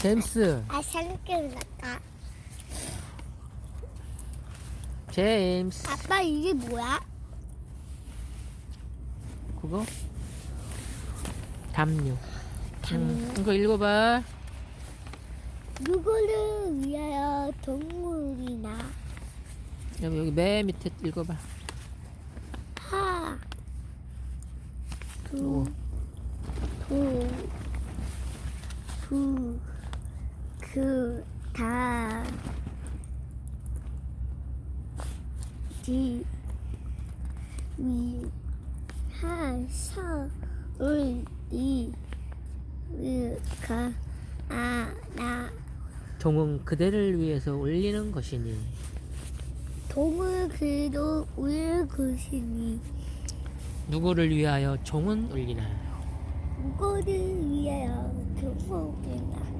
제임스, 아 생각났다. 제임스. 아빠 이게 뭐야? 그거? 담요. 음, 이거 읽어봐. 누구를 위하여 동물이나 여기, 여기 맨 밑에 읽어봐. 하. 두, 두, 두, 그, 다, 지, 위, 하, 서, 을, 이, 으, 가, 아, 나, 종은 그대를 위해서 올리는 것이니. 동을 그도 울 것이니 누구를 위하여 종은 울리나. 누구를 위하여 동물이나